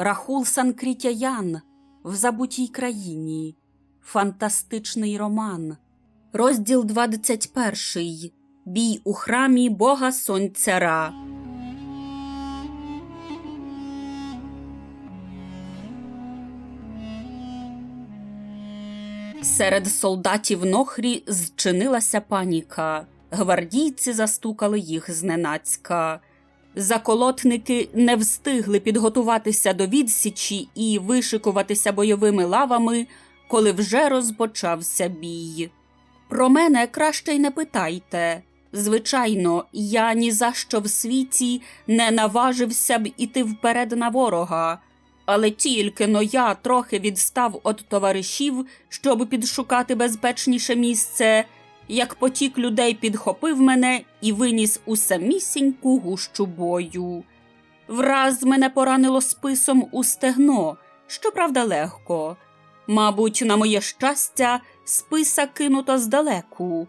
Рахул Санкрітяян в забутій країні. Фантастичний роман. Розділ 21. Бій у храмі Бога Сонця Ра. Серед солдатів Нохрі зчинилася паніка. Гвардійці застукали їх зненацька. Заколотники не встигли підготуватися до відсічі і вишикуватися бойовими лавами, коли вже розпочався бій. Про мене краще й не питайте. Звичайно, я ні за що в світі не наважився б іти вперед на ворога, але тільки но я трохи відстав від товаришів, щоб підшукати безпечніше місце, як потік людей підхопив мене і виніс у самісіньку гущу бою. Враз мене поранило списом у стегно, щоправда, легко. Мабуть, на моє щастя, списа кинуто здалеку.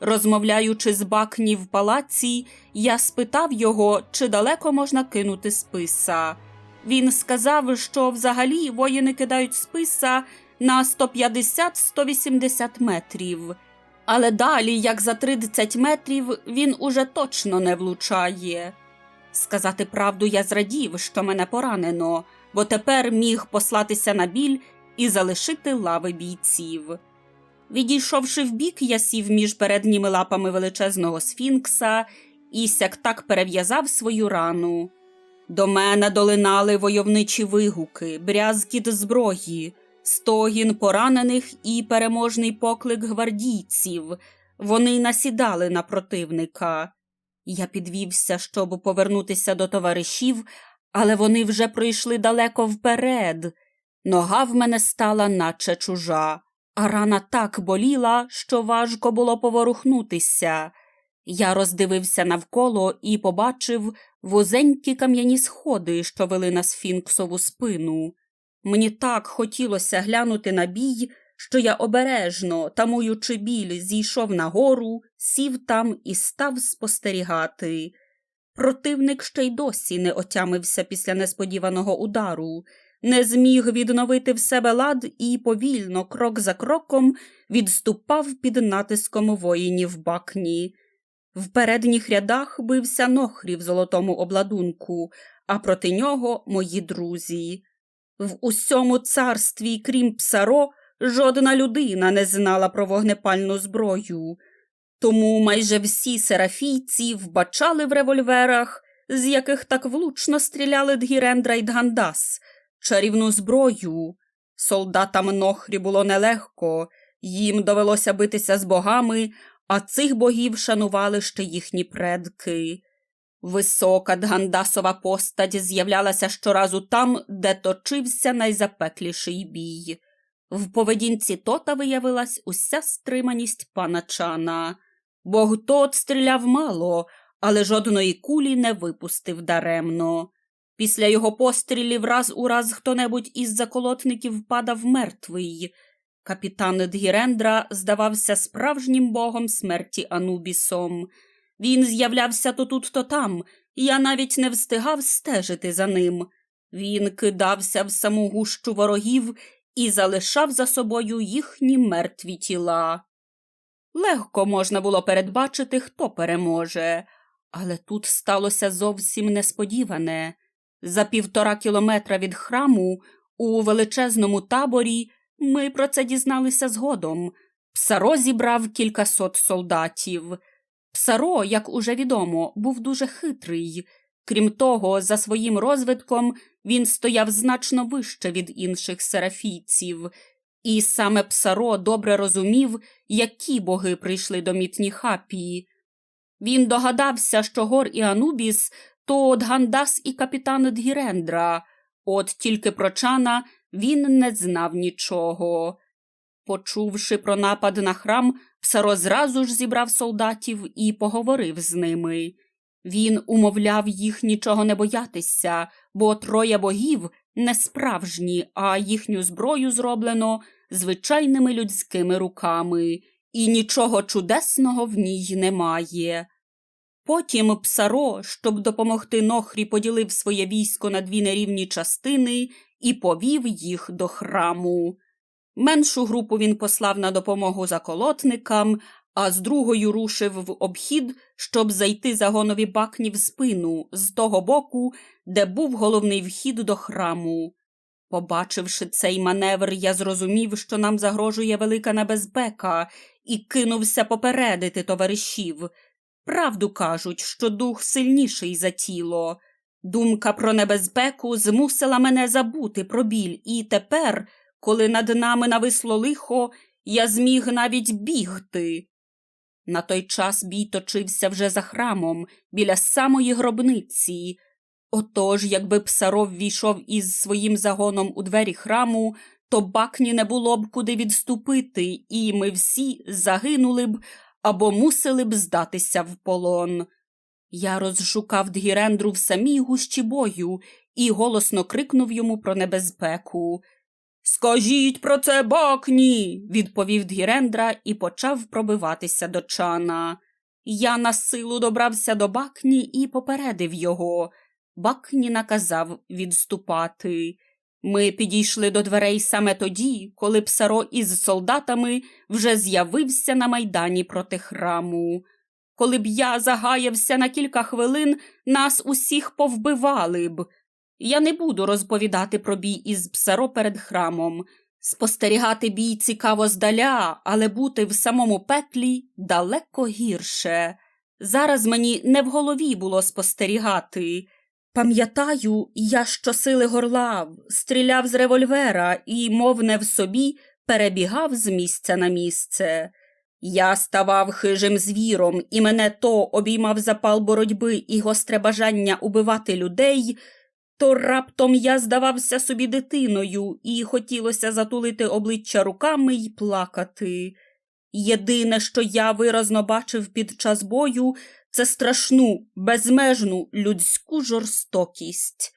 Розмовляючи з бакні в палаці, я спитав його, чи далеко можна кинути списа. Він сказав, що взагалі воїни кидають списа на 150-180 метрів. Але далі, як за 30 метрів, він уже точно не влучає. Сказати правду, я зрадів, що мене поранено, бо тепер міг послатися на біль і залишити лави бійців. Відійшовши вбік, я сів між передніми лапами величезного сфінкса і сяк так перев'язав свою рану. До мене долинали войовничі вигуки, брязкіт зброї, стогін поранених і переможний поклик гвардійців. Вони насідали на противника. Я підвівся, щоб повернутися до товаришів, але вони вже пройшли далеко вперед. Нога в мене стала наче чужа, а рана так боліла, що важко було поворухнутися. Я роздивився навколо і побачив вузенькі кам'яні сходи, що вели на сфінксову спину. Мені так хотілося глянути на бій, що я обережно, тамуючи біль, зійшов нагору, сів там і став спостерігати. Противник ще й досі не отямився після несподіваного удару, не зміг відновити в себе лад і повільно, крок за кроком, відступав під натиском воїнів бакні. В передніх рядах бився нохрі в золотому обладунку, а проти нього мої друзі. В усьому царстві, крім псаро, жодна людина не знала про вогнепальну зброю. Тому майже всі серафійці вбачали в револьверах, з яких так влучно стріляли Дгірендра й Дгандас, чарівну зброю. Солдатам Нохрі було нелегко, їм довелося битися з богами, а цих богів шанували ще їхні предки. Висока дгандасова постать з'являлася щоразу там, де точився найзапекліший бій. В поведінці тота виявилась уся стриманість пана Чана. Бог тот стріляв мало, але жодної кулі не випустив даремно. Після його пострілів раз у раз хто-небудь із заколотників падав мертвий. Капітан Дгірендра здавався справжнім богом смерті Анубісом. Він з'являвся то тут, то там, і я навіть не встигав стежити за ним. Він кидався в саму гущу ворогів і залишав за собою їхні мертві тіла. Легко можна було передбачити, хто переможе, але тут сталося зовсім несподіване. За півтора кілометра від храму, у величезному таборі, ми про це дізналися згодом. Псаро зібрав кількасот солдатів. Псаро, як уже відомо, був дуже хитрий. Крім того, за своїм розвитком він стояв значно вище від інших серафійців, і саме Псаро добре розумів, які боги прийшли до Мітніхапії. Він догадався, що Гор і Анубіс то Дгандас і капітан Дгірендра, от тільки про Чана він не знав нічого. Почувши про напад на храм, Псаро зразу ж зібрав солдатів і поговорив з ними. Він умовляв їх нічого не боятися, бо троє богів не справжні, а їхню зброю зроблено звичайними людськими руками, і нічого чудесного в ній немає. Потім псаро, щоб допомогти Нохрі, поділив своє військо на дві нерівні частини і повів їх до храму. Меншу групу він послав на допомогу заколотникам, а з другою рушив в обхід, щоб зайти загонові бакні в спину з того боку, де був головний вхід до храму. Побачивши цей маневр, я зрозумів, що нам загрожує велика небезпека, і кинувся попередити товаришів. Правду кажуть, що дух сильніший за тіло. Думка про небезпеку змусила мене забути про біль, і тепер, коли над нами нависло лихо, я зміг навіть бігти. На той час бій точився вже за храмом, біля самої гробниці. Отож, якби псаров ввійшов із своїм загоном у двері храму, то бакні не було б куди відступити, і ми всі загинули б або мусили б здатися в полон. Я розшукав Дгірендру в самій гущі бою і голосно крикнув йому про небезпеку. Скажіть про це бакні, відповів Дгірендра і почав пробиватися до чана. Я на силу добрався до бакні і попередив його. Бакні наказав відступати. Ми підійшли до дверей саме тоді, коли псаро із солдатами вже з'явився на майдані проти храму. Коли б я загаявся на кілька хвилин, нас усіх повбивали б. Я не буду розповідати про бій із псаро перед храмом. Спостерігати бій цікаво здаля, але бути в самому пеклі далеко гірше. Зараз мені не в голові було спостерігати. Пам'ятаю, я щосили горлав, стріляв з револьвера і, мов не в собі, перебігав з місця на місце. Я ставав хижим звіром, і мене то обіймав запал боротьби і гостре бажання убивати людей, то раптом я здавався собі дитиною, і хотілося затулити обличчя руками й плакати. Єдине, що я виразно бачив під час бою, це страшну, безмежну людську жорстокість.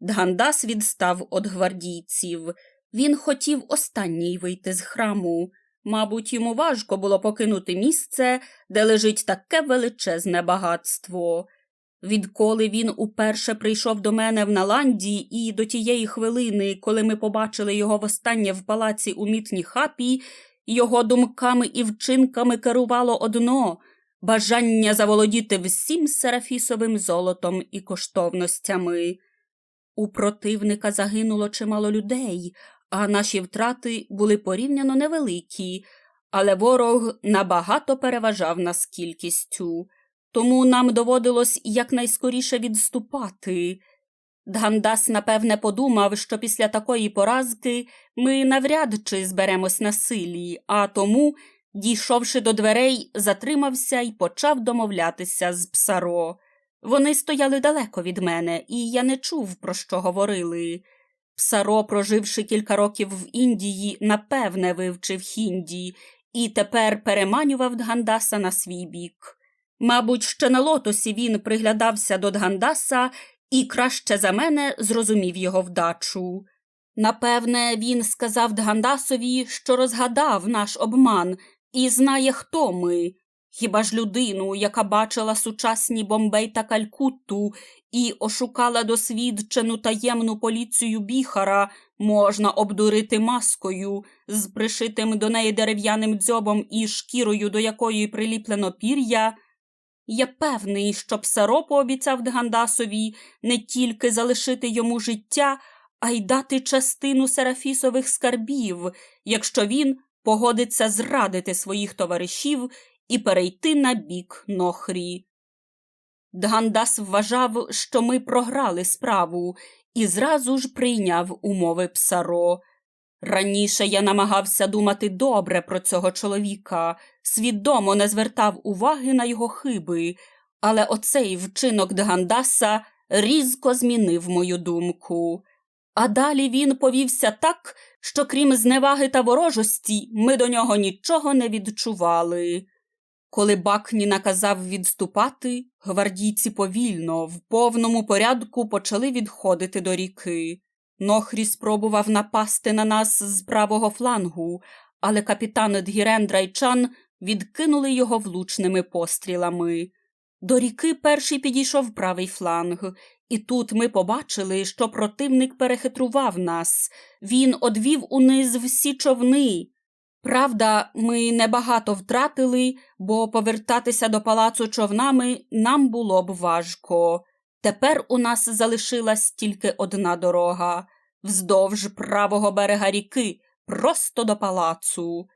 Дгандас відстав від гвардійців. Він хотів останній вийти з храму. Мабуть, йому важко було покинути місце, де лежить таке величезне багатство. Відколи він уперше прийшов до мене в Наланді і до тієї хвилини, коли ми побачили його востаннє в палаці у мітні хапі, його думками і вчинками керувало одно бажання заволодіти всім серафісовим золотом і коштовностями. У противника загинуло чимало людей, а наші втрати були порівняно невеликі, але ворог набагато переважав нас кількістю, тому нам доводилось якнайскоріше відступати. Дгандас, напевне, подумав, що після такої поразки ми навряд чи зберемось на силі, а тому, дійшовши до дверей, затримався і почав домовлятися з псаро. Вони стояли далеко від мене, і я не чув, про що говорили. Псаро, проживши кілька років в Індії, напевне, вивчив хінді і тепер переманював Дгандаса на свій бік. Мабуть, ще на лотосі він приглядався до Дгандаса і краще за мене зрозумів його вдачу. Напевне, він сказав Дгандасові, що розгадав наш обман і знає, хто ми. Хіба ж людину, яка бачила сучасні Бомбей та Калькутту і ошукала досвідчену таємну поліцію біхара, можна обдурити маскою з пришитим до неї дерев'яним дзьобом і шкірою, до якої приліплено пір'я? Я певний, що Псаро пообіцяв Дгандасові не тільки залишити йому життя, а й дати частину серафісових скарбів, якщо він погодиться зрадити своїх товаришів і перейти на бік Нохрі. Дгандас вважав, що ми програли справу, і зразу ж прийняв умови псаро. Раніше я намагався думати добре про цього чоловіка, свідомо не звертав уваги на його хиби, але оцей вчинок Дгандаса різко змінив мою думку. А далі він повівся так, що крім зневаги та ворожості, ми до нього нічого не відчували. Коли Бакні наказав відступати, гвардійці повільно, в повному порядку почали відходити до ріки. Нохрі спробував напасти на нас з правого флангу, але капітан Дгірен Драйчан відкинули його влучними пострілами. До ріки перший підійшов правий фланг, і тут ми побачили, що противник перехитрував нас. Він одвів униз всі човни. Правда, ми небагато втратили, бо повертатися до палацу човнами нам було б важко. Тепер у нас залишилась тільки одна дорога вздовж правого берега ріки, просто до палацу.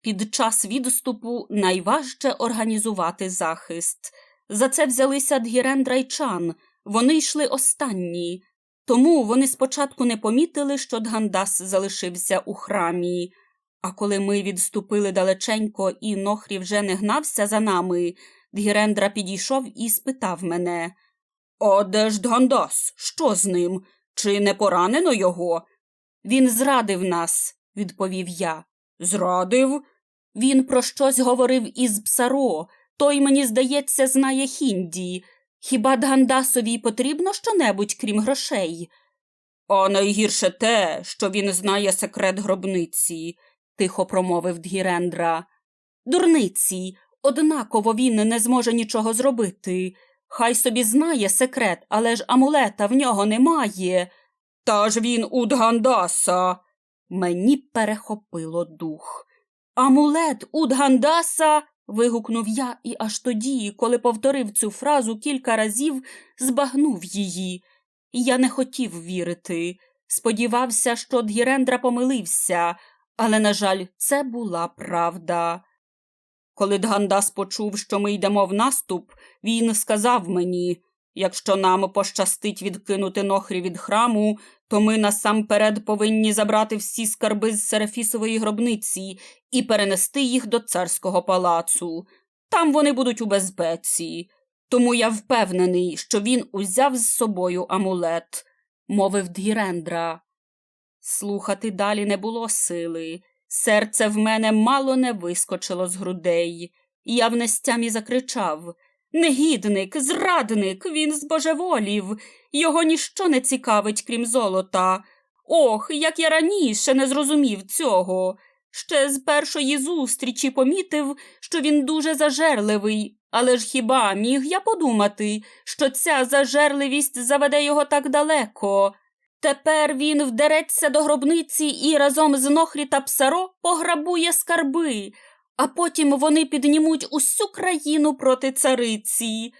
Під час відступу найважче організувати захист. За це взялися Дгірендра й Чан. Вони йшли останні. Тому вони спочатку не помітили, що Дгандас залишився у храмі. А коли ми відступили далеченько і Нохрі вже не гнався за нами, Дгірендра підійшов і спитав мене А де ж Дгандас? Що з ним? Чи не поранено його? Він зрадив нас, відповів я. Зрадив? Він про щось говорив із Псаро. Той, мені здається, знає хінді. Хіба Дгандасові потрібно щонебудь, крім грошей? А найгірше те, що він знає секрет гробниці, тихо промовив Дгірендра. Дурниці, однаково він не зможе нічого зробити. Хай собі знає секрет, але ж амулета в нього немає. Та ж він у Дгандаса. Мені перехопило дух. Амулет у Дгандаса. вигукнув я і аж тоді, коли повторив цю фразу кілька разів, збагнув її. Я не хотів вірити. Сподівався, що Дгірендра помилився, але, на жаль, це була правда. Коли Дгандас почув, що ми йдемо в наступ, він сказав мені якщо нам пощастить відкинути нохрі від храму, то ми насамперед повинні забрати всі скарби з Серафісової гробниці і перенести їх до царського палацу. Там вони будуть у безпеці. Тому я впевнений, що він узяв з собою амулет, мовив Дгірендра. Слухати далі не було сили. Серце в мене мало не вискочило з грудей. Я в нестямі закричав Негідник, зрадник, він збожеволів. Його ніщо не цікавить, крім золота. Ох, як я раніше не зрозумів цього. Ще з першої зустрічі помітив, що він дуже зажерливий, але ж хіба міг я подумати, що ця зажерливість заведе його так далеко? Тепер він вдереться до гробниці і разом з Нохрі та Псаро пограбує скарби, а потім вони піднімуть усю країну проти цариці.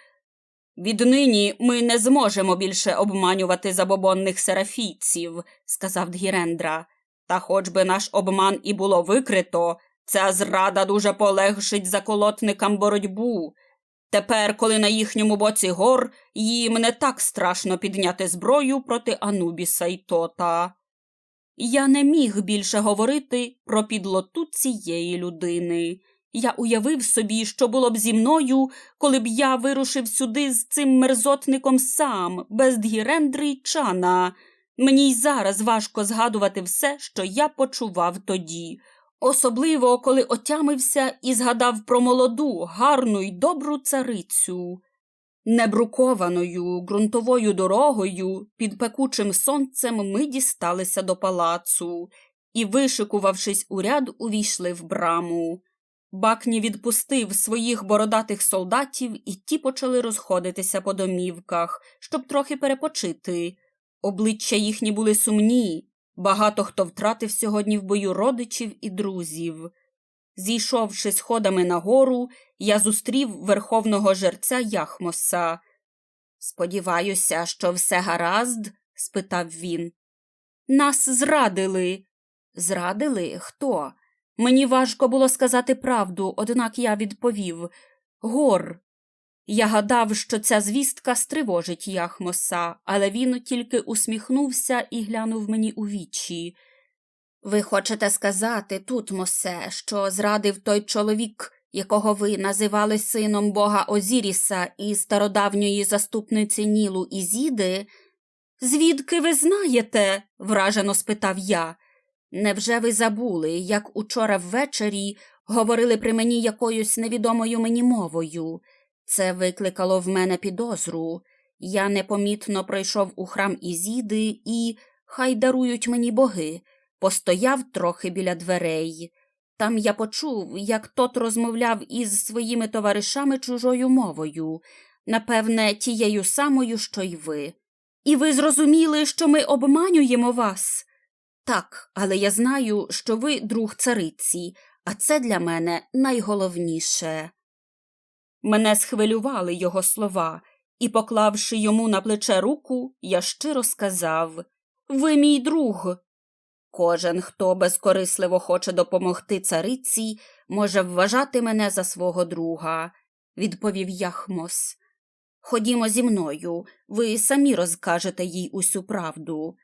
Віднині ми не зможемо більше обманювати забобонних серафійців, сказав Дгірендра. Та хоч би наш обман і було викрито, ця зрада дуже полегшить заколотникам боротьбу. Тепер, коли на їхньому боці гор, їм не так страшно підняти зброю проти Анубіса й Тота. Я не міг більше говорити про підлоту цієї людини. Я уявив собі, що було б зі мною, коли б я вирушив сюди з цим мерзотником сам, без Дгірендри чана. Мені й зараз важко згадувати все, що я почував тоді, особливо коли отямився і згадав про молоду, гарну й добру царицю. Небрукованою ґрунтовою дорогою під пекучим сонцем ми дісталися до палацу і, вишикувавшись у ряд, увійшли в браму. Бакні відпустив своїх бородатих солдатів, і ті почали розходитися по домівках, щоб трохи перепочити. Обличчя їхні були сумні, багато хто втратив сьогодні в бою родичів і друзів. Зійшовши сходами нагору, я зустрів верховного жерця Яхмоса. Сподіваюся, що все гаразд? спитав він. Нас зрадили. Зрадили? Хто? Мені важко було сказати правду, однак я відповів Гор. Я гадав, що ця звістка стривожить Яхмоса, але він тільки усміхнувся і глянув мені у вічі. Ви хочете сказати тут, мосе, що зрадив той чоловік, якого ви називали сином бога Озіріса і стародавньої заступниці Нілу Ізіди? Звідки ви знаєте? вражено спитав я. Невже ви забули, як учора ввечері говорили при мені якоюсь невідомою мені мовою? Це викликало в мене підозру. Я непомітно пройшов у храм Ізіди і, хай дарують мені боги, постояв трохи біля дверей. Там я почув, як тот розмовляв із своїми товаришами чужою мовою, напевне, тією самою, що й ви. І ви зрозуміли, що ми обманюємо вас? Так, але я знаю, що ви друг цариці, а це для мене найголовніше. Мене схвилювали його слова, і, поклавши йому на плече руку, я щиро сказав Ви мій друг. Кожен, хто безкорисливо хоче допомогти цариці, може вважати мене за свого друга, відповів Яхмос. Ходімо зі мною, ви самі розкажете їй усю правду.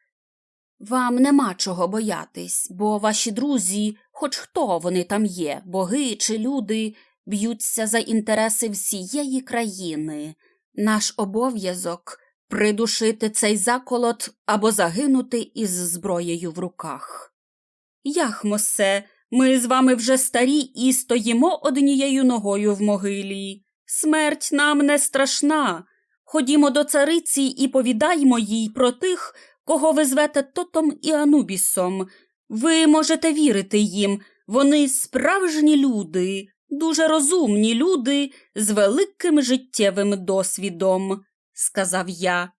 Вам нема чого боятись, бо ваші друзі, хоч хто вони там є, боги чи люди, б'ються за інтереси всієї країни. Наш обов'язок придушити цей заколот або загинути із зброєю в руках. Яхмосе, ми з вами вже старі і стоїмо однією ногою в могилі. Смерть нам не страшна. Ходімо до цариці і повідаймо їй про тих, кого ви звете Тотом і Анубісом. Ви можете вірити їм, вони справжні люди, дуже розумні люди з великим життєвим досвідом, сказав я.